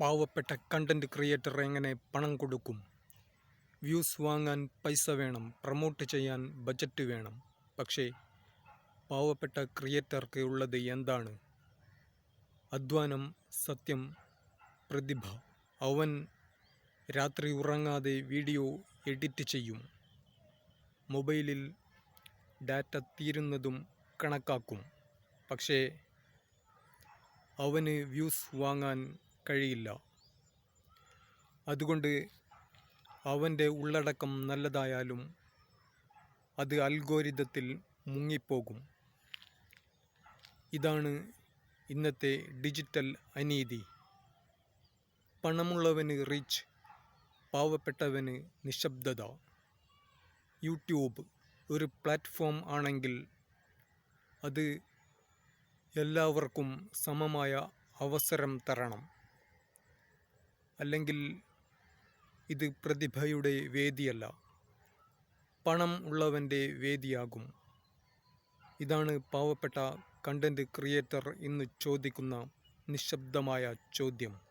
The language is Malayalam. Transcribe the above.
പാവപ്പെട്ട കണ്ടന്റ് ക്രിയേറ്റർ എങ്ങനെ പണം കൊടുക്കും? വ്യൂസ് വാങ്ങാൻ പൈസ വേണം പ്രൊമോട്ട് ചെയ്യാൻ ബജറ്റ് വേണം. പക്ഷേ പാവപ്പെട്ട ക്രിയേറ്റർക്ക് ഉള്ളത് എന്താണ്? അധ്വാനം സത്യം പ്രതിഭ. അവൻ രാത്രി ഉറങ്ങാതെ വീഡിയോ എഡിറ്റ് ചെയ്യും. മൊബൈലിൽ ഡാറ്റ തീരുന്നതും കണക്കാക്കും. പക്ഷേ അവന് വ്യൂസ് വാങ്ങാൻ കഴിയില്ല. അതുകൊണ്ട് അവന്റെ ഉള്ളടക്കം നല്ലതായാലും അത് അൽഗോരിതത്തിൽ മുങ്ങിപ്പോകും. ഇതാണ് ഇന്നത്തെ ഡിജിറ്റൽ അനീതി. പണമുള്ളവന് റിച്ച് പാവപ്പെട്ടവന് നിശബ്ദത. യൂട്യൂബ് ഒരു പ്ലാറ്റ്ഫോം ആണെങ്കിൽ അത് എല്ലാവർക്കും സമമായ അവസരം തരണം. അല്ലെങ്കിൽ ഇത് പ്രതിഭയുടെ വേദിയല്ല. പണം ഉള്ളവന്റെ വേദിയാകും. ഇതാണ് പാവപ്പെട്ട കണ്ടന്റ് ക്രിയേറ്റർ ഇന്ന് ചോദിക്കുന്ന നിശബ്ദമായ ചോദ്യം.